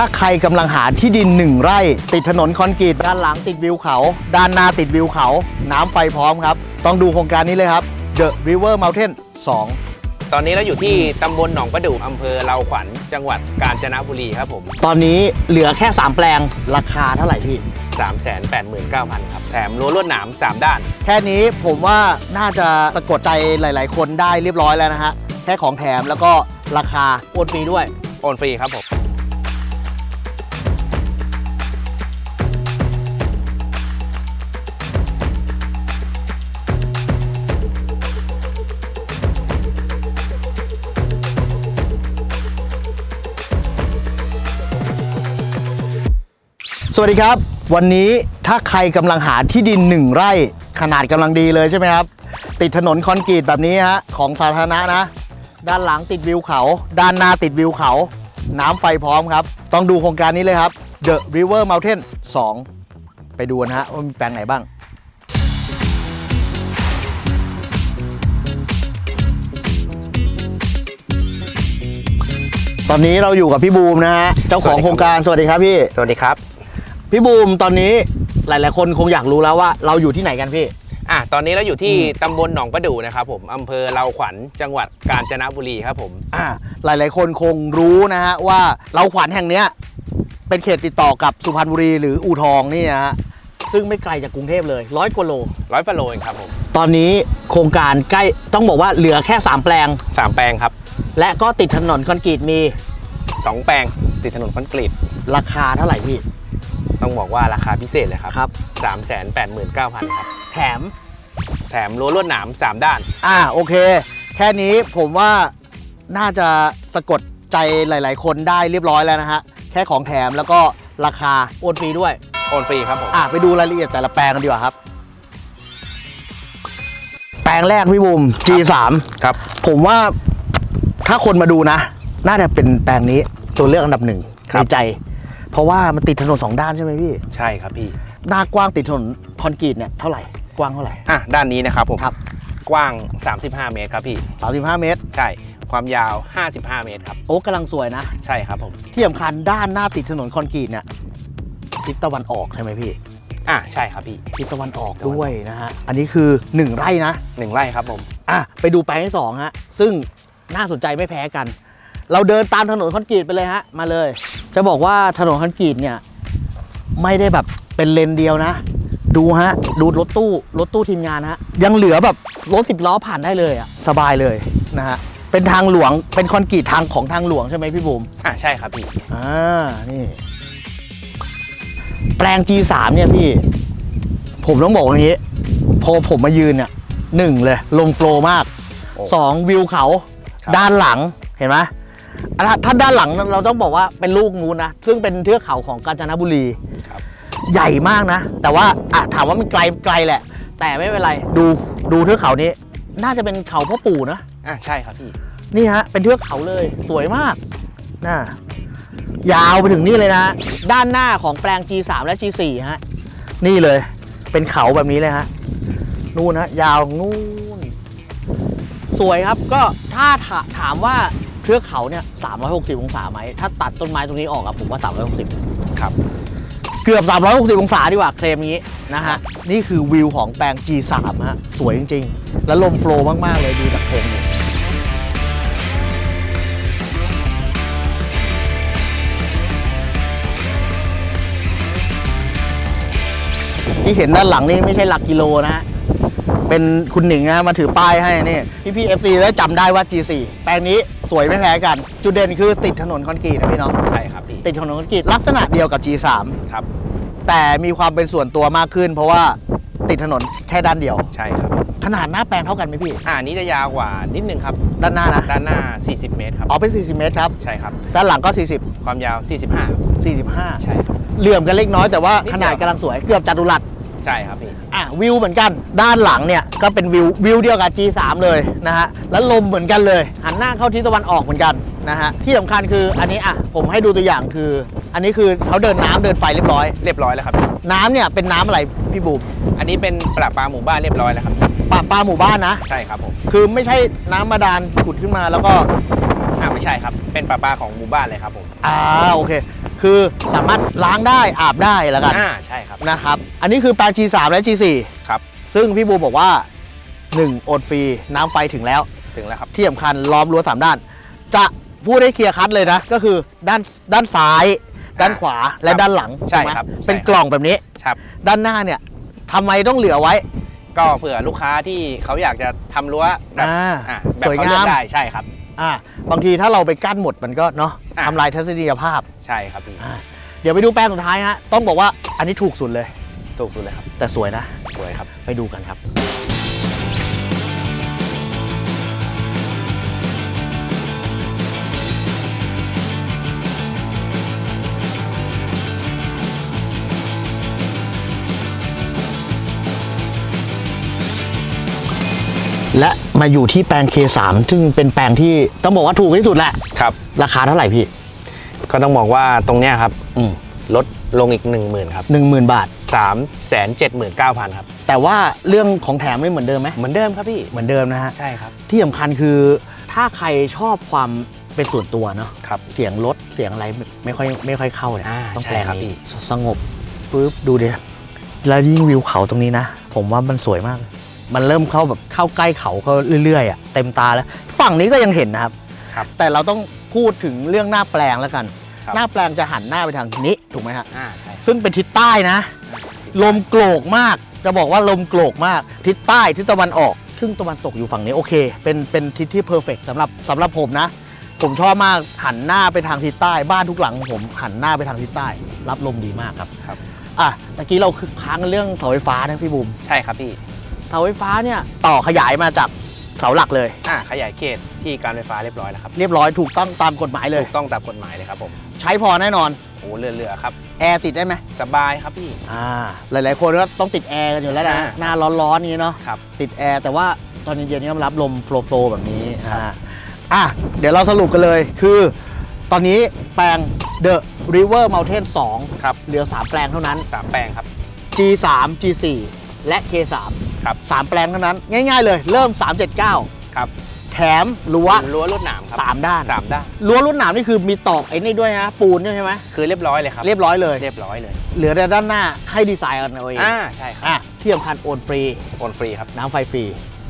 ถ้าใครกำลังหาที่ดินหนึ่งไร่ ติดถนนคอนกรีตด้านหลังติดวิวเขา ด้านหน้าติดวิวเขา น้ำไฟพร้อมครับ ต้องดูโครงการนี้เลยครับ The River Mountain 2ตอนนี้เราอยู่ที่ตำบลหนองประดู่อำเภอเลาขวัญ จังหวัดกาญจนบุรีครับผม ตอนนี้เหลือแค่ 3 แปลง ราคาเท่าไหร่พี่ 389,000 ครับแถมรั้วลวดหนาม 3 ด้าน แค่นี้ผมว่าน่าจะสะกดใจหลาย ๆ คนได้เรียบร้อยแล้วนะฮะ แค่ของแถมแล้วก็ราคาโอนฟรีด้วย โอนฟรีครับผม สวัสดีครับ วันนี้ถ้าใครกำลังหาที่ดินหนึ่งไร่ ขนาดกำลังดีเลยใช่ไหมครับ ติดถนนคอนกรีตแบบนี้ฮะของสาธารณะนะ ด้านหลังติดวิวเขา ด้านหน้าติดวิวเขา น้ำไฟพร้อมครับ ต้องดูโครงการนี้เลยครับ The River Mountain 2 ไปดูนะฮะว่ามีแปลงไหนบ้างตอนนี้เราอยู่กับพี่บูมนะฮะเจ้าของโครงการสวัสดีครับพี่ สวัสดีครับ พี่บูมตอนนี้หลาย ๆ คนคงอยากรู้แล้วว่า เราอยู่ที่ไหนกันพี่ อะตอนนี้เราอยู่ที่ตำบลหนองประดู่นะครับผมอำเภอเลาขวัญจังหวัดกาญจนบุรีครับผม อ่า หลาย ๆ คนคงรู้นะฮะว่าเราขวัญแห่งเนี้ยเป็นเขตติดต่อกับสุพรรณบุรีหรืออู่ทองนี่นะฮะซึ่งไม่ไกลจากกรุงเทพเลยร้อยกว่าโล ร้อยปโลเองครับผมตอนนี้โครงการใกล้ต้องบอกว่าเหลือแค่ 3 แปลง สามแปลงครับและก็ติดถนนคอนกรีตมีสองแปลงติดถนนคอนกรีตราคาเท่าไหร่พี่ ต้องบอกว่าราคาพิเศษเลยครับครับ 389,000ครับแถม แถมรั้วลวดหนาม3 ด้าน อ่าโอเค แค่นี้ผมว่าน่าจะสะกดใจหลาย ๆ คนได้เรียบร้อยแล้วนะฮะ แค่ของแถมแล้วก็ราคาโอนฟรีด้วย โอนฟรีครับผม อะไปดูรายละเอียดแต่ละแปลงกันดีกว่าครับ แปลงแรกพี่บูม G3 ครับ ผมว่าถ้าคนมาดูนะ น่าจะเป็นแปลงนี้ตัวเลือกอันดับหนึ่งครัในบใจเพ ราราะว่ามันติดถนนสองด้านใช่ไหมพี่ ใช่ครับพี่หน้ากว้างติดถนนคอนกรีตเนี่ยเท่าไหร่กว้างเท่าไหร่ อะด้านนี้นะครับผมครับ กว้าง 35 เมตรครับพี่ 35 เมตร ใช่ ความยาว 55 เมตรครับ โอ้กำลังสวยนะ ใช่ครับผม ที่สำคัญด้านหน้าติดถนนคอนกรีตเนี่ยทิศตะวันออกใช่ไหมพี่ อะใช่ครับพี่ทิศตะวันออกด้วยนะฮะ อันนี้คือหนึ่งไร่นะ หนึ่งไร่ครับผม อะไปดูแปลงที่สองฮะ ซึ่งน่าสนใจไม่แพ้กัน เราเดินตามถนนคอนกรีตไปเลยฮะ มาเลย จะบอกว่าถนนคอนกรีตเนี่ย ไม่ได้แบบเป็นเลนเดียวนะ ดูฮะ ดูรถตู้รถตู้ทีมงานฮะ ยังเหลือแบบรถสิบล้อผ่านได้เลยอะสบายเลยนะฮะ เป็นทางหลวง เป็นคอนกรีตทางของทางหลวงใช่ไหมพี่บูมอะใช่ครับพี่ อ่า นี่ แปลง G3 เนี่ยพี่ ผมต้องบอกอย่างนี้ พอผมมายืนเนี่ยหนึ่งเลย ลงโฟลว์มากโอ้สองวิวเขา ครับ ด้านหลังเห็นไหมอะ ถ้าถ้าด้านหลังเราต้องบอกว่าเป็นลูกนู้นนะ ซึ่งเป็นเทือกเขาของกาญจนบุรีครับใหญ่มากนะ แต่ว่าอะถามว่ามันไกลไกลแหละ แต่ไม่เป็นไรดูดูเทือกเขานี้ น่าจะเป็นเขาพ่อปู่นะอะใช่ครับพี่นี่ฮะเป็นเทือกเขาเลยสวยมากน่ายาวไปถึงนี่เลยนะ ด้านหน้าของแปลง G3 และ G4 ฮะนี่เลย เป็นเขาแบบนี้เลยฮะนู่นฮะยาวนู่นสวยครับก็ถ้าถาถามว่าเทือกเขาเนี่ย360 องศาไหม ถ้าตัดต้นไม้ตรงนี้ออกอะผมว่า 360 ครับ เกือบ 360 องศาดีกว่าเคลมนี้นะฮะ นี่คือวิวของแปลง G3 ฮะ สวยจริง ๆ แล้วลมโฟลว์มาก ๆ เลยดูจากโคมเนี่ยที่เห็นด้านหลังนี่ไม่ใช่หลักกิโลนะฮะเป็นคุณหนิงนะมาถือป้ายให้นี่พี่พี่เอฟซีได้จำได้ว่า G4 แปลงนี้ สวยไม่แพ้กัน จุดเด่นคือติดถนนคอนกรีตนะพี่เน้องใช่ครับพี่ติดถนนคอนกรีตลักษณะเดียวกับ G3 ครับ แต่มีความเป็นส่วนตัวมากขึ้น เพราะว่าติดถนนแค่ด้านเดียว ใช่ครับ ขนาดหน้าแปลงเท่ากันไหมพี่ อ่านี้จะยาวกว่านิดนึงครับ ด้านหน้านะ ด้านหน้า 40 เมตรครับ อ๋อเป็น 40 เมตรครับ ใช่ครับ ด้านหลังก็ความยาว 45 40 45 ใช่ครับเหลื่อมกันเล็กน้อยแต่ว่านิดเดียวขนาดกำลังสวยเกือบจัตุรัส ใช่ครับพี่ อะวิวเหมือนกัน ด้านหลังเนี่ยก็เป็นวิววิวเดียวกับ G3 เลยนะฮะแล้วลมเหมือนกันเลย หันหน้าเข้าทิศตะวันออกเหมือนกันนะฮะที่สำคัญคืออันนี้อะผมให้ดูตัวอย่างคือ อันนี้คือเขาเดินน้ำเดินไฟเรียบร้อย เรียบร้อยแล้วครับพี่น้ำเนี่ยเป็นน้ำอะไรพี่บูมอันนี้เป็นประปาหมู่บ้านเรียบร้อยแล้วครับปลาปลาหมู่บ้านนะใช่ครับผมคือไม่ใช่น้ำบาดาลขุดขึ้นมาแล้วก็อ่าไม่ใช่ครับ เป็นประปาของหมู่บ้านเลยครับผมอ่าโอเค คือสามารถล้างได้อาบได้แล้วกันอ่าใช่ครับนะครับ อันนี้คือแปลง G3 และ G4 ครับซึ่งพี่บูบอกว่า 1 โอนฟรีน้ำไฟถึงแล้ว ถึงแล้วครับที่สำคัญล้อมรั้วสามด้าน จะพูดให้เคลียร์คัดเลยนะ ก็คือด้านด้านซ้าย ด้านขวาและด้านหลังใช่ถูกไหมครับเป็นใช่ครับกล่องแบบนี้ครับด้านหน้าเนี่ยทำไมต้องเหลือไว้ ก็เผื่อลูกค้าที่เขาอยากจะทำรั้วแบบอ่าอ่าแบบสวยเขาเลืงาอมกได้ใช่ครับ อ่าบางทีถ้าเราไปกั้นหมดมันก็เนาะอะ ทำลายทัศนียภาพใช่ครับพี่อ่าเดี๋ยวไปดูแปลงสุดท้ายฮะต้องบอกว่าอันนี้ถูกสุดเลย ถูกสุดเลยครับแต่สวยนะ สวยครับ ไปดูกันครับ และมาอยู่ที่แปลง K3 ซึ่งเป็นแปลงที่ต้องบอกว่าถูกที่สุดแหละครับ ราคาเท่าไหร่พี่ ก็ต้องบอกว่าตรงเนี้ยครับอืม ลดลงอีก 1 0,000ครับหนึ่งหมื่นบาท 3 7 9 0 0 0ครับ แต่ว่าเรื่องของแถมไม่เหมือนเดิมไหมเหมือนเดิมครับพี่ เหมือนเดิมนะฮะ ใช่ครับ ที่สำคัญคือถ้าใครชอบความเป็นส่วนตัวเนาะครับ เสียงรถเสียงอะไรไม่ไม่ค่อยไม่ค่อยเข้าเนี่ยอ่าต้องใช่แปลงครับนี้พี่สสงบปุ๊บดูเดียแล้วยิ่งวิวเขาตรงนี้นะ ผมว่ามันสวยมาก มันเริ่มเข้าแบบเข้าใกล้เขาก็เรื่อยๆอะเต็มตาแล้ว ฝั่งนี้ก็ยังเห็นนะครับ ครับแต่เราต้องพูดถึงเรื่องหน้าแปลงแล้วกัน ครับ หน้าแปลงจะหันหน้าไปทางนี้ถูกไหมฮะ อ่าใช่ซึ่งเป็นทิศใต้นะ ลมโกรกมาก จะบอกว่าลมโกรกมาก ทิศใต้ทิศตะวันออก ซึ่งตะวันตกอยู่ฝั่งนี้โอเค เป็นเป็นทิศที่เพอร์เฟกสำหรับสำหรับผมนะ ผมชอบมากหันหน้าไปทางทิศใต้ บ้านทุกหลังของผมหันหน้าไปทางทิศใต้ รับลมดีมากครับครับ อะตะกี้เราคือค้างกันเรื่องเสาไฟฟ้านะพี่บุ๋ม ใช่ครับพี่ เสาไฟฟ้าเนี่ยต่อขยายมาจากเสาหลักเลย อ่าขยายเขตที่การไฟฟ้าเรียบร้อยแล้วครับเรียบร้อยถูกต้องตามกฎหมายเลย ถูกต้องตามกฎหมายเลยครับผมใช้พอแน่นอนโอ้เรือเรือๆครับ แอร์ติดได้ไหมสบายครับพี่ อ่าหลาย ๆ คนก็ต้องติดแอร์กันอยู่แล้วนะอ่า หน้าร้อนๆนี้เนาะครับ ติดแอร์แต่ว่าตอนเย็นๆนี่มันรับลมโฟล์โฟล์แบบนี้อ่าอะเดี๋ยวเราสรุปกันเลยคือ ตอนนี้แปลง The River Mountain 2ครับ เหลือ 3 แปลงเท่านั้น สามแปลงครับ G3 G4 และ K3 ครับ3แปลงเท่านั้น ง่าย ๆ เลยเริ่ม 379 ครับแถมรั้วรั้วลวดหนามครับ3ด้านสามด้านรั้วรุ่นหนามนี่คือมีตอกไอ้นี่ด้วยนะปูนใช่ไหมคือเรียบร้อยเลยครับเรียบร้อยเลย เรียบร้อยเลย เหลือแต่ด้านหน้าให้ดีไซน์กันเอาเองอ่าใช่ครับอะที่สำคัญโอนฟรีโอนฟรีครับน้ำไฟฟรี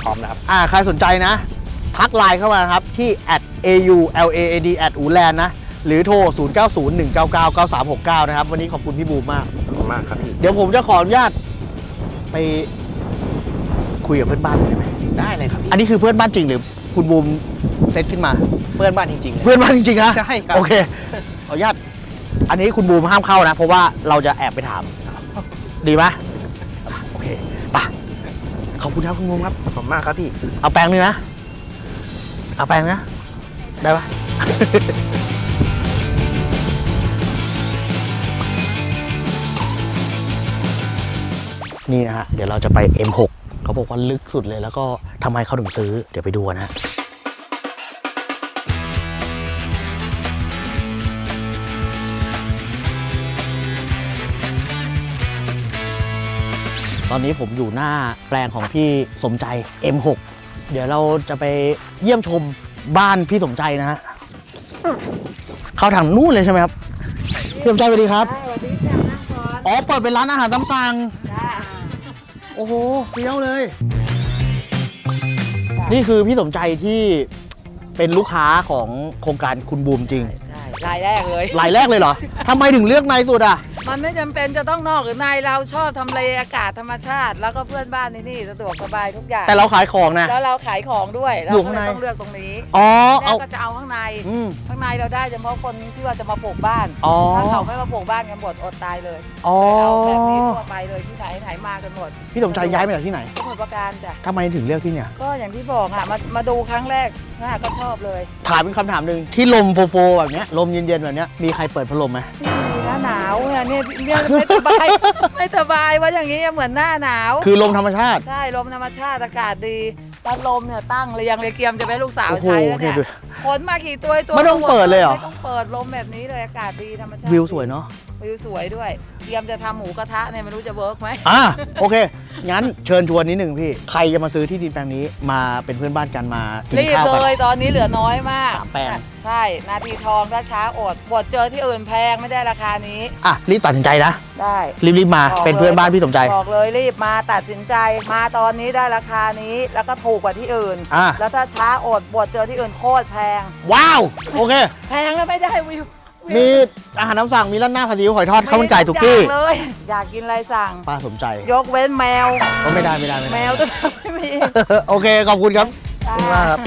พร้อมนะครับอ่าใครสนใจนะ ทักไลน์เข้ามานะครับที่ at au laad at u l a n นะหรือโทร 0901999369 นะครับ วันนี้ขอบคุณพี่บูมมากขอบคุณมากครับพี่ เดี๋ยวผมจะขออนุญาตไป คุยกับเพื่อนบ้านได้ไหมได้เลยครับพี่อันนี้คือเพื่อนบ้านจริงหรือคุณบูมเซตขึ้นมา เพื่อนบ้านจริงๆเลย เพื่อนบ้านจริงๆนะใช่ครับ โอเคขออนุญาตอันนี้คุณบูมห้ามเข้านะ เพราะว่าเราจะแอบไปถาม ดีไหมโอเคไปขอบคุณครับคุณบูมครับ ขอบคุณมากครับพี่ เอาแปรงนี่นะ เอาแปรงนะ ได้ปะ นี่นะฮะ เดี๋ยวเราจะไป M6 เขาบอกว่าลึกสุดเลยแล้วก็ทำไมเขาถึงซื้อ เดี๋ยวไปดูกันนะฮะตอนนี้ผมอยู่หน้าแปลงของพี่สมใจ M6 เดี๋ยวเราจะไปเยี่ยมชมบ้านพี่สมใจนะฮะเข้าทางนู่นเลยใช่ไหมครับพี่สมใจสวัสดีครับ สวัสดีจ้านั่งก่อนอ๋อเปิดเป็นร้านอาหารตามสั่งจ้า โอ้โหเฟี้ยวเลย นี่คือพี่สมใจที่เป็นลูกค้าของโครงการคุณบูมจริง ใช่รายแรกเลย รายแรกเลยเหรอทำไมถึงเลือกในสุดอะ มันไม่จำเป็นจะต้องนอกหรือในเราชอบทำเลอากาศธรรมชาติ แล้วก็เพื่อนบ้านที่นี่สะดวกสบายทุกอย่าง แต่เราขายของนะ แล้วเราขายของด้วยเราอยู่ก็ข้างเลใน ยต้องเลือกตรงนี้อ๋อแรเอากก็จะเอาข้างใน อืมข้างในเราได้เฉพาะคนที่ว่าจะมาปลูกบ้าน อ๋อถ้าเขาไม่มาปลูกบ้านกันหมดอดตายเลยอ๋อเลยเอาแบบนี้ทั่วไปเลยที่ไหนไหนมากันหมดพี่สมใจย้ายมาจากที่ไหนสมุทรปราการจ้ะ ทำไมถึงเลือกที่เนี่ย ก็อย่างที่บอกอะมามาดูครั้งแรกน่าก็ชอบเลยถามเป็นคำถามหนึ่งที่ลมโฟโฟแบบเนี้ยลมเย็นๆแบบเนี้ยมีใครเปิดพัดลมไหม หน้าหนาวเนี่ยเนี่ยเนี่ยไม่สบาย ไม่สบายว่าอย่างนี้เหมือนหน้าหนาว คือลมธรรมชาติ ใช่ลมธรรมชาติอากาศดีพัดลมเนี่ยตั้งเรียงเรียงเกียมจะไปให้ลูกสาวโอ้โหใช้แล้วเนี่เนี่ยยดูขนมากี่ตัวตัวไม่ต้องเปิดเลยเหรอ ไม่ต้องเปิดลมแบบนี้เลยอากาศดีธรรมชาติวิวสวยเนาะ วิวสวยด้วย เตรียมจะทำหมูกระทะเนี่ยไม่รู้จะเวิร์กไหม อะโอเค งั้นเชิญชวนนิดหนึ่งพี่ ใครจะมาซื้อที่ดินแปลงนี้มาเป็นเพื่อนบ้านกันมากินรีบข้าวเลกันยตอนนี้เหลือน้อยมากสามแปลง ใช่ นาทีทองถ้าช้าอดบดเจอที่อื่นแพงไม่ได้ราคานี้ อะรีบตัดสินใจนะ ได้รีบๆมาบอกเป็นเพื่อนบ้านพี่สมใจ บอกเลยรีบมาตัดสินใจ มาตอนนี้ได้ราคานี้แล้วก็ถูกกว่าที่อื่น อะ แล้วถ้าช้าอดบดเจอที่อื่นโคตรแพง ว้าว โอเค แพงแล้วไม่ได้วิววิว มีอาหารน้ำสั่งมีร้านหน้าผัดซีอิ๊วหอยทอดข้าวมันไก่ทุกที่ไม่ได้ทุอย่างเลย อยากกินอะไรสั่ง ป้าสมใจยกเว้นแมว ก็ไม่ได้ไม่ได้ไม่ได้แมวจะไม่มี โอเคขอบคุณครับจ้าขอบคุณมากครับ